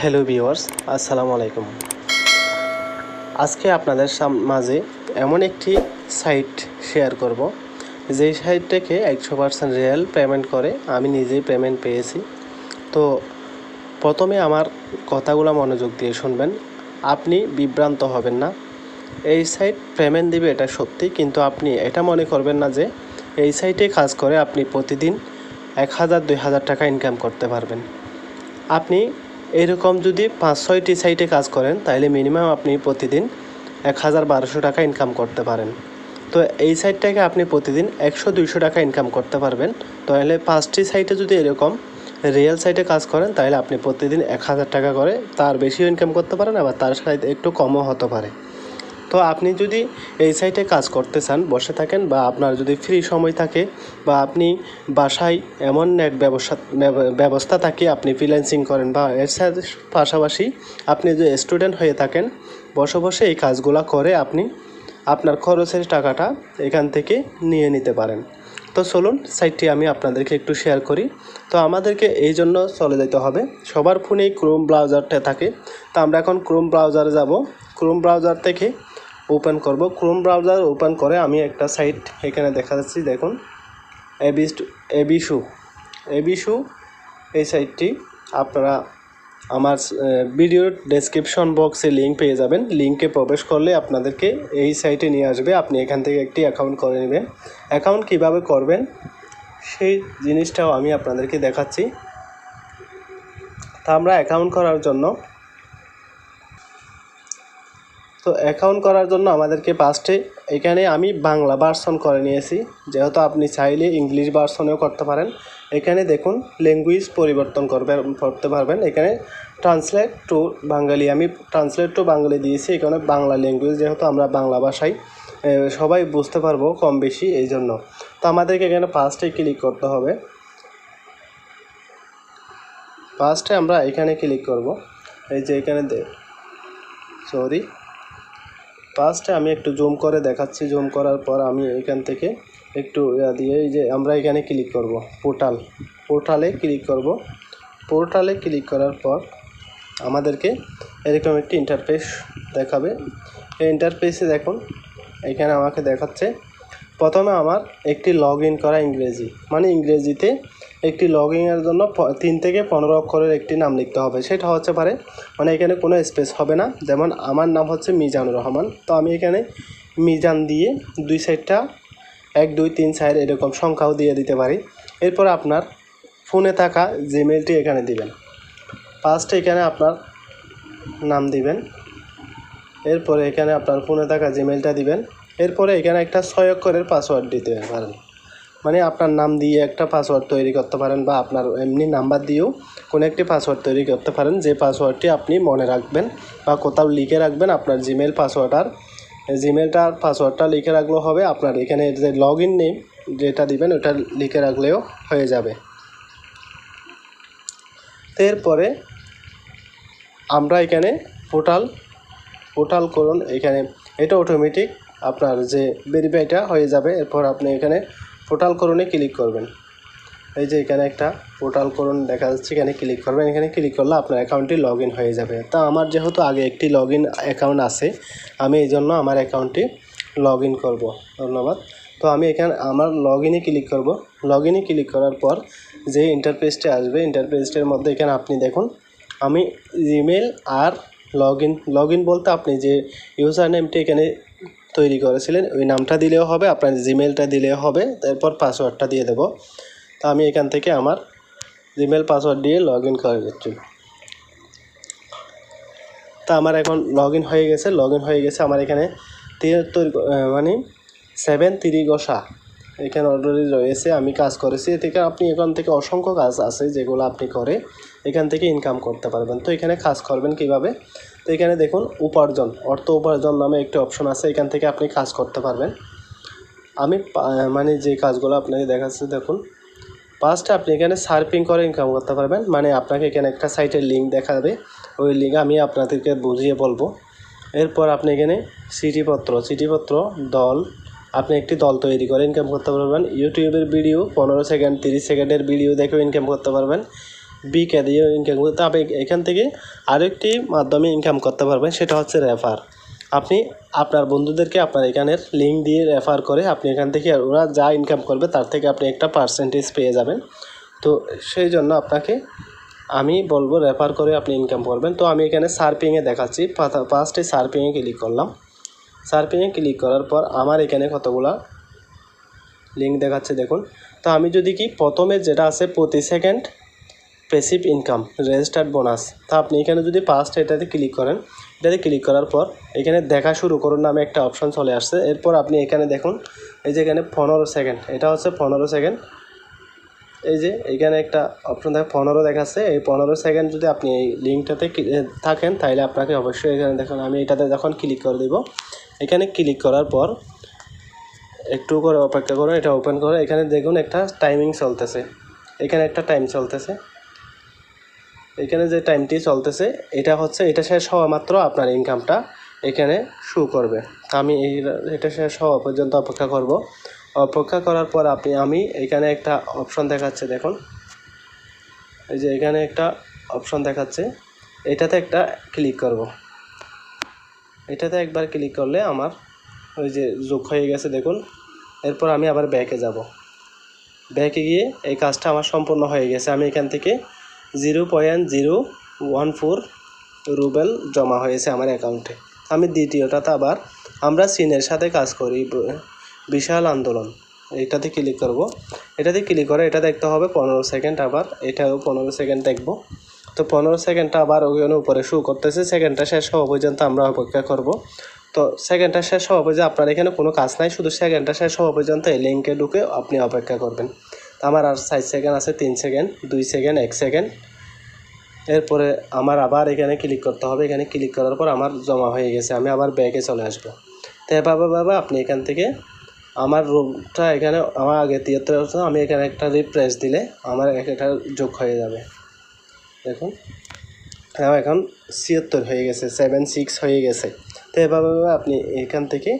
Hello viewers, আসসালামু আলাইকুম। আজকে আপনাদের মাঝে এমন একটি সাইট শেয়ার করব, যেই সাইটটাকে একশো পার্সেন্ট রিয়েল পেমেন্ট করে, আমি নিজেই পেমেন্ট পেয়েছি। তো প্রথমে আমার কথাগুলো মনোযোগ দিয়ে শুনবেন, আপনি বিভ্রান্ত হবেন না। এই সাইট পেমেন্ট দিবে এটা সত্যি, কিন্তু আপনি এটা মনে করবেন না যে, এই সাইটে কাজ করে আপনি প্রতিদিন এক হাজার, দুই হাজার টাকা ইনকাম করতে পারবেন। আপনি এরকম যদি পাঁচ, ছয়টি সাইটে কাজ করেন তাহলে মিনিমাম আপনি প্রতিদিন এক হাজার বারোশো টাকা ইনকাম করতে পারেন। তো এই সাইটটাকে আপনি প্রতিদিন একশো দুইশো টাকা ইনকাম করতে পারবেন। তাহলে পাঁচটি সাইটে যদি এরকম রিয়েল সাইটে কাজ করেন তাহলে আপনি প্রতিদিন এক হাজার টাকা করে তার বেশিও ইনকাম করতে পারেন, আবার তার সাইড একটু কমও হতে পারে। তো আপনি যদি এই সাইটে কাজ করতে চান, বসে থাকেন বা আপনার যদি ফ্রি সময় থাকে বা আপনি বাসায় এমন নেট ব্যবসা ব্যবস্থা থাকে আপনি ফ্রিল্যান্সিং করেন বা এর সাথে পাশাপাশি আপনি যে স্টুডেন্ট হয়ে থাকেন, বসে বসে এই কাজগুলো করে আপনি আপনার খরচের টাকাটা এখান থেকে নিয়ে নিতে পারেন। তো চলুন সাইটটি আমি আপনাদেরকে একটু শেয়ার করি। তো আমাদেরকে এই জন্য চলে যেতে হবে। সবার ফোনেই ক্রোম ব্রাউজারটা থাকে। তো আমরা এখন ক্রোম ব্রাউজারে যাব। ক্রোম ব্রাউজার থেকে ওপেন করব। ক্রোম ব্রাউজার ওপেন করে আমি একটা সাইট এখানে দেখা যাচ্ছি দেখুন। এবিস এবিশু এবিশু এই সাইটটি আপনারা আমার ভিডিওর ডেসক্রিপশন বক্সে লিঙ্ক পেয়ে যাবেন। লিঙ্কে প্রবেশ করলে আপনাদেরকে এই সাইটে নিয়ে আসবে। আপনি এখান থেকে একটি অ্যাকাউন্ট করে নেবেন। অ্যাকাউন্ট কীভাবে করবেন? সেই জিনিসটাও আমি আপনাদেরকে দেখাচ্ছি। তা আমরা অ্যাকাউন্ট করার জন্য তো অ্যাকাউন্ট করার জন্য আমাদেরকে ফার্স্টে এখানে আমি বাংলা ভার্সন করে নিয়েছি। যেহেতু আপনি চাইলে ইংলিশ ভার্সনেও করতে পারেন। এখানে দেখুন ল্যাঙ্গুয়েজ পরিবর্তন করবেন করতে পারবেন। এখানে ট্রান্সলেট টু বাঙালি আমি ট্রান্সলেট টু বাঙালি দিয়েছি। এখানে বাংলা ল্যাঙ্গুয়েজ যেহেতু আমরা বাংলা ভাষায় এ, সবাই বুঝতে পারব কম বেশি এই জন্য। তো আমাদেরকে এখানে ফার্স্টে ক্লিক করতে হবে। ফার্স্টে আমরা এখানে ক্লিক করব। এই যে এখানে সরি ফার্স্টে আমি একটু জুম করে দেখাচ্ছি। জুম করার পর আমি এখান থেকে একটু দিয়ে এই যে আমরা এখানে ক্লিক করব পোর্টাল পোর্টালে ক্লিক করব। পোর্টালে ক্লিক করার পর আমাদেরকে এরকম একটি ইন্টারফেস দেখাবে। এই ইন্টারফেসে দেখুন, এখানে আমাকে দেখাচ্ছে, প্রথমে আমার একটি লগ ইন করা ইংরেজি। মানে ইংরেজিতে একটি লগ ইনের জন্য তিন থেকে পনেরো অক্ষরের একটি নাম লিখতে হবে। সেটা হচ্ছে পারে মানে এখানে কোনো স্পেস হবে না। যেমন আমার নাম হচ্ছে মিজানুর রহমান। তো আমি এখানে মিজান দিয়ে দুই সাইডটা এক, দুই, তিন চার এরকম সংখ্যাও দিয়ে দিতে পারি। এরপর আপনার ফোনে থাকা জিমেলটি এখানে দিবেন। ফার্স্ট এখানে আপনার নাম দিবেন। এরপরে এখানে আপনার ফোনে থাকা জিমেলটা দিবেন। এরপরে এখানে একটা ছয় অক্ষরের পাসওয়ার্ড দিতে পারেন। মানে আপনার নাম দিয়ে একটা পাসওয়ার্ড তৈরি করতে পারেন বা আপনার এমনি নাম্বার দিয়েও কোনো একটি পাসওয়ার্ড তৈরি করতে পারেন। যে পাসওয়ার্ডটি আপনি মনে রাখবেন বা কোথাও লিখে রাখবেন আপনার জিমেল পাসওয়ার্ড আর জিমেলটার পাসওয়ার্ডটা লিখে রাখলেও হবে। আপনার এখানে যে লগ ইন নেম যেটা দিবেন ওটা লিখে রাখলেও হয়ে যাবে। এরপরে আমরা এখানে পোর্টাল পোর্টাল করুন। এখানে এটা অটোমেটিক আপনার যে ভেরিফাইটা হয়ে যাবে। এরপর আপনি এখানে পোর্টাল করুনে ক্লিক করবেন। এই যে এখানে একটা পোর্টাল করুন দেখা যাচ্ছে, এখানে ক্লিক করবেন। এখানে ক্লিক করলে আপনার অ্যাকাউন্টটি লগ হয়ে যাবে। তা আমার যেহেতু আগে একটি লগ ইন অ্যাকাউন্ট আছে, আমি এই জন্য আমার অ্যাকাউন্টটি লগ ইন করব। ধন্যবাদ। তো আমি এখানে, আমার লগ ইনে ক্লিক করব। লগ ইনে ক্লিক করার পর যে ইন্টারফেসটি আসবে ইন্টারফেসটির মধ্যে এখানে আপনি দেখুন, আমি জিমেল আর লগ ইন লগ ইন বলতে আপনি যে ইউজার নেমটি এখানে তৈরি করেছিলেন। ওই নামটা দিলেও হবে, আপনার জিমেলটা দিলেও হবে। তারপর পাসওয়ার্ডটা দিয়ে দেবো। তো আমি এখান থেকে আমার জিমেল পাসওয়ার্ড দিয়ে লগ ইন করে দিচ্ছি তা আমার এখন লগ ইন হয়ে গেছে। লগ ইন হয়ে গেছে আমার এখানে তিয়াত্তর মানে সেভেন তিরিগসা এখানে অলরেডি রয়েছে। আমি কাজ করেছি। এ থেকে আপনি এখান থেকে অসংখ্য কাজ আছে যেগুলো আপনি করে এখান থেকে ইনকাম করতে পারবেন। তো এখানে কাজ করবেন কীভাবে? তো এখানে দেখুন উপার্জন, অর্থ উপার্জন নামে একটি অপশন আছে, এখান থেকে আপনি কাজ করতে পারবেন। আমি মানে যে কাজগুলো আপনাকে দেখাচ্ছি, দেখুন। ফার্স্টে আপনি এখানে সার্ফিং করে ইনকাম করতে পারবেন মানে আপনাকে এখানে একটা সাইটের লিঙ্ক দেখাবে। ওই লিঙ্ক আমি আপনাদেরকে বুঝিয়ে বলব। এরপর আপনি এখানে চিঠিপত্র চিঠিপত্র, দল, আপনি একটি দল তৈরি করে ইনকাম করতে পারবেন। ইউটিউবের ভিডিও পনেরো সেকেন্ড তিরিশ সেকেন্ডের ভিডিও দেখেও ইনকাম করতে পারবেন। বিকে দিয়ে ইনকাম করতে আপনি এখান থেকে আরেকটি মাধ্যমে ইনকাম করতে পারবেন, সেটা হচ্ছে রেফার আপনি আপনার বন্ধুদেরকে আপনার এখানের লিঙ্ক দিয়ে রেফার করে আপনি এখান থেকে ওরা যা ইনকাম করবে তার থেকে আপনি একটা পার্সেন্টেজ পেয়ে যাবেন। তো সেই জন্য আপনাকে আমি বলব রেফার করে আপনি ইনকাম করবেন। তো আমি এখানে সার্পিংয়ে দেখাচ্ছি। ফার্স্টে সার্পিংয়ে ক্লিক করলাম। সার্পিংয়ে ক্লিক করার পর আমার এখানে কতগুলো লিঙ্ক দেখাচ্ছে দেখুন। তো আমি যদি কি প্রথমে যেটা আছে প্রতি second passive income registered bonus তা আপনি এখানে যদি ফার্স্ট এটাতে ক্লিক করেন, এটাতে ক্লিক করার পর এখানে দেখা শুরু করুন নামে একটা অপশন চলে আসছে। এরপর আপনি এখানে দেখুন, এই যে এখানে পনেরো সেকেন্ড এটা হচ্ছে পনেরো সেকেন্ড এই যে এখানে একটা অপশন দেখে, পনেরো দেখাচ্ছে। এই পনেরো সেকেন্ড যদি আপনি এই লিঙ্কটাতে থাকেন তাহলে আপনাকে অবশ্যই এখানে দেখুন, আমি এটাতে যখন ক্লিক করে দিব, এখানে ক্লিক করার পর একটু করে অপেক্ষা করুন, এটা ওপেন করে, এখানে দেখুন একটা টাইমিং চলতেছে। এখানে একটা টাইম চলতেছে। এখানে যে টাইমটি চলতেছে, এটা হচ্ছে, এটা শেষ হওয়া মাত্র আপনার ইনকামটা এখানে শু করবে। আমি এই, এটা শেষ হওয়া পর্যন্ত অপেক্ষা করব। অপেক্ষা করার পর আপনি, আমি এখানে একটা অপশন দেখাচ্ছে, দেখুন। এই যে এখানে একটা অপশন দেখাচ্ছে। এটাতে একটা ক্লিক করব। এটাতে একবার ক্লিক করলে আমার ওই যে যোগ হয়ে গেছে, দেখুন। এরপর আমি আবার ব্যাকে যাব। ব্যাকে গিয়ে এই কাজটা আমার সম্পূর্ণ হয়ে গেছে। আমি এখান থেকে zero point zero one four rouble জমা হয়েছে আমার অ্যাকাউন্টে। আমি দ্বিতীয়টাতে আবার আমরা চীনের সাথে কাজ করি বিশাল আন্দোলন। এটাতে ক্লিক করব। এটাতে ক্লিক করে এটা দেখতে হবে, পনেরো সেকেন্ড আবার এটাও পনেরো সেকেন্ড দেখব। তো পনেরো সেকেন্ডটা আবার ওখানে উপরে শু করতেছে, সেকেন্ডটা শেষ হওয়া পর্যন্ত আমরা অপেক্ষা করব। তো সেকেন্ডটা শেষ হওয়া পর্যন্ত আপনার এখানে কোনো কাজ নাই, শুধু সেকেন্ডটা শেষ হওয়া পর্যন্ত এই লিঙ্কে ঢুকে আপনি অপেক্ষা করবেন। আমার আর সাত সেকেন্ড আছে, তিন সেকেন্ড দুই সেকেন্ড এক সেকেন্ড এরপরে আমার আবার এখানে ক্লিক করতে হবে। এখানে ক্লিক করার পর আমার জমা হয়ে গেছে। আমি আবার ব্যাগে চলে আসব। তো এভাবে ভাবে আপনি এখান থেকে আমার রুমটা এখানে, আমার আগে তিয়াত্তর অবস্থা আমি এখানে একটা রিপ্রেস দিলে আমার এক- এটা যোগ হয়ে যাবে। দেখুন। আমার এখন ছিয়াত্তর হয়ে গেছে সেভেন সিক্স হয়ে গেছে। তো এভাবে ভাবে আপনি এখান থেকে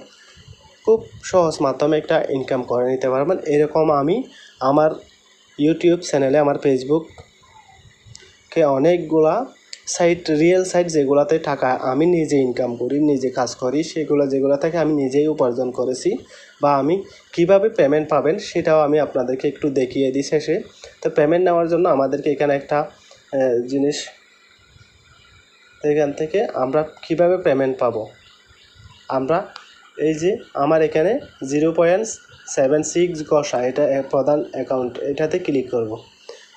খুব সহজ মাধ্যমে একটা ইনকাম করে নিতে পারবেন। এরকম আমি আমার ইউটিউব চ্যানেলে আমার ফেসবুক কে অনেকগুলা সাইট রিয়েল সাইট যেগুলাতে টাকা আমি নিজে ইনকাম করি, নিজে কাজ করি, সেগুলো যেগুলো থেকে আমি নিজেই উপার্জন করেছি বা আমি কীভাবে পেমেন্ট পাবেন সেটাও আমি আপনাদেরকে একটু দেখিয়ে দিই শেষে। তো পেমেন্ট নেওয়ার জন্য আমাদেরকে এখানে একটা জিনিস এখান থেকে আমরা কীভাবে পেমেন্ট পাবো? আমরা এই যে আমার এখানে জিরো পয়েন্ট সেভেন সিক্স গসা এটা প্রধান অ্যাকাউন্ট এটাতে ক্লিক করব।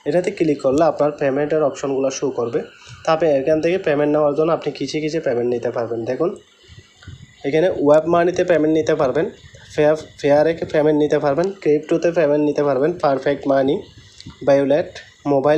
এটাতে ক্লিক করলে আপনার পেমেন্টের অপশনগুলো শো করবে। তা আপনি এখান থেকে পেমেন্ট নেওয়ার জন্য আপনি কিছু কিছু পেমেন্ট নিতে পারবেন। দেখুন, এখানে ওয়েব মানিতে পেমেন্ট নিতে পারবেন ফেয়ার ফেয়ারে পেমেন্ট নিতে পারবেন ক্রিপ্টোতে পেমেন্ট নিতে পারবেন পারফেক্ট মানি বায়োলেট মোবাইল